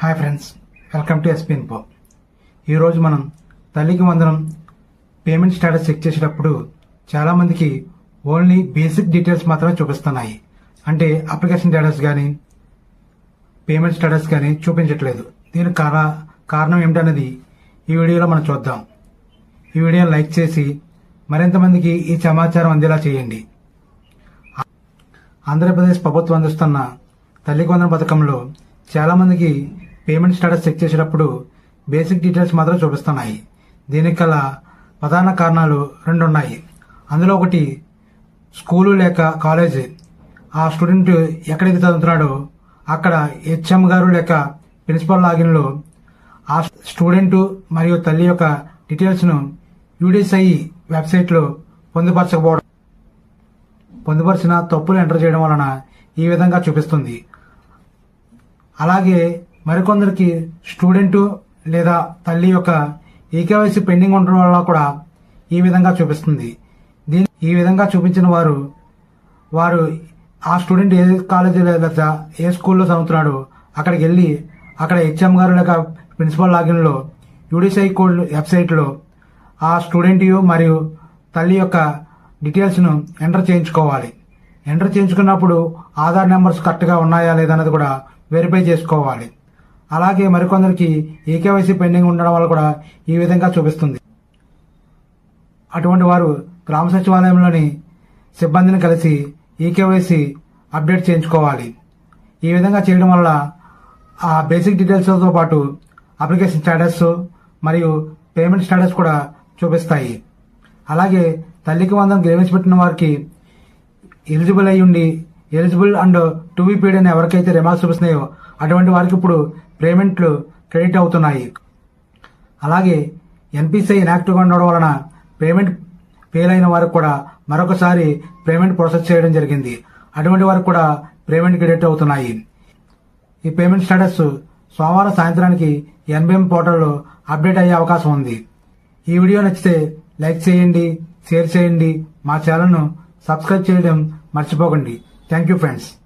Hi friends welcome to SP info. ఈరోజు మనం తల్లికి వందనం పేమెంట్ స్టేటస్ చెక్ చేసేటప్పుడు చాలామందికి ఓన్లీ బేసిక్ డీటెయిల్స్ మాత్రమే చూపిస్తున్నాయి. అంటే అప్లికేషన్ స్టేటస్ కానీ పేమెంట్ స్టేటస్ కానీ చూపించట్లేదు. దీనికి కార కారణం ఏమిటనేది ఈ వీడియోలో మనం చూద్దాం. ఈ వీడియోని లైక్ చేసి మరింత మందికి ఈ సమాచారం అందేలా చేయండి. ఆంధ్రప్రదేశ్ ప్రభుత్వం అందిస్తున్న తల్లికి వందన పథకంలో చాలామందికి పేమెంట్ స్టేటస్ చెక్ చేసేటప్పుడు బేసిక్ డీటెయిల్స్ మాత్రం చూపిస్తున్నాయి. దీనికి గల ప్రధాన కారణాలు రెండు ఉన్నాయి అందులో ఒకటి స్కూలు లేక కాలేజ్. ఆ స్టూడెంట్ ఎక్కడైతే చదువుతున్నాడో అక్కడ హెచ్ఎం గారు లేక ప్రిన్సిపల్ లాగిన్లో ఆ స్టూడెంట్ మరియు తల్లి యొక్క డీటెయిల్స్ను యూడిఎస్ఐ వెబ్సైట్లో పొందుపరచకపోవడం పొందుపరిచిన తప్పులు ఎంటర్ చేయడం వలన ఈ విధంగా చూపిస్తుంది. అలాగే మరికొందరికి స్టూడెంట్ లేదా తల్లి యొక్క ఈకేవైసీ పెండింగ్ ఉండడం వల్ల కూడా ఈ విధంగా చూపిస్తుంది. దీని ఈ విధంగా చూపించిన వారు వారు ఆ స్టూడెంట్ ఏ కాలేజీ లేదా ఏ స్కూల్లో చదువుతున్నాడో అక్కడికి వెళ్ళి అక్కడ హెచ్ఎం గారు లేక ప్రిన్సిపల్ లాగిన్లో యూడిసై కోడ్ వెబ్సైట్లో ఆ స్టూడెంట్ మరియు తల్లి యొక్క డీటెయిల్స్ను ఎంటర్ చేయించుకోవాలి. ఎంటర్ చేయించుకున్నప్పుడు ఆధార్ నెంబర్స్ కరెక్ట్గా ఉన్నాయా లేదా అన్నది కూడా వెరిఫై చేసుకోవాలి. అలాగే మరికొందరికి ఈకేవైసీ పెండింగ్ ఉండడం వల్ల కూడా ఈ విధంగా చూపిస్తుంది. అటువంటి వారు గ్రామ సచివాలయంలోని సిబ్బందిని కలిసి ఈకేవైసీ అప్డేట్ చేయించుకోవాలి. ఈ విధంగా చేయడం వల్ల ఆ బేసిక్ డీటెయిల్స్తో పాటు అప్లికేషన్ స్టేటస్ మరియు పేమెంట్ స్టేటస్ కూడా చూపిస్తాయి. అలాగే తల్లికి వందం గ్రేవించి పెట్టిన వారికి ఎలిజిబుల్ అయ్యుండి ఉండి eligible and to be paid అని ఎవరికైతే రిమార్క్స్ చూపిస్తున్నాయో అటువంటి వారికి ఇప్పుడు పేమెంట్లు క్రెడిట్ అవుతున్నాయి. అలాగే ఎన్పిసిఐ ఇనాక్టివ్గా ఉండడం వలన పేమెంట్ ఫెయిల్ అయిన వారికి కూడా మరొకసారి పేమెంట్ ప్రాసెస్ చేయడం జరిగింది. అటువంటి వారికి కూడా పేమెంట్ క్రెడిట్ అవుతున్నాయి. ఈ పేమెంట్ స్టేటస్ సోమవారం సాయంత్రానికి ఎన్బిఎం పోర్టల్లో అప్డేట్ అయ్యే అవకాశం ఉంది. ఈ వీడియో నచ్చితే లైక్ చేయండి షేర్ చేయండి మా ఛానల్ను సబ్స్క్రైబ్ చేయడం మర్చిపోకండి. Thank you friends.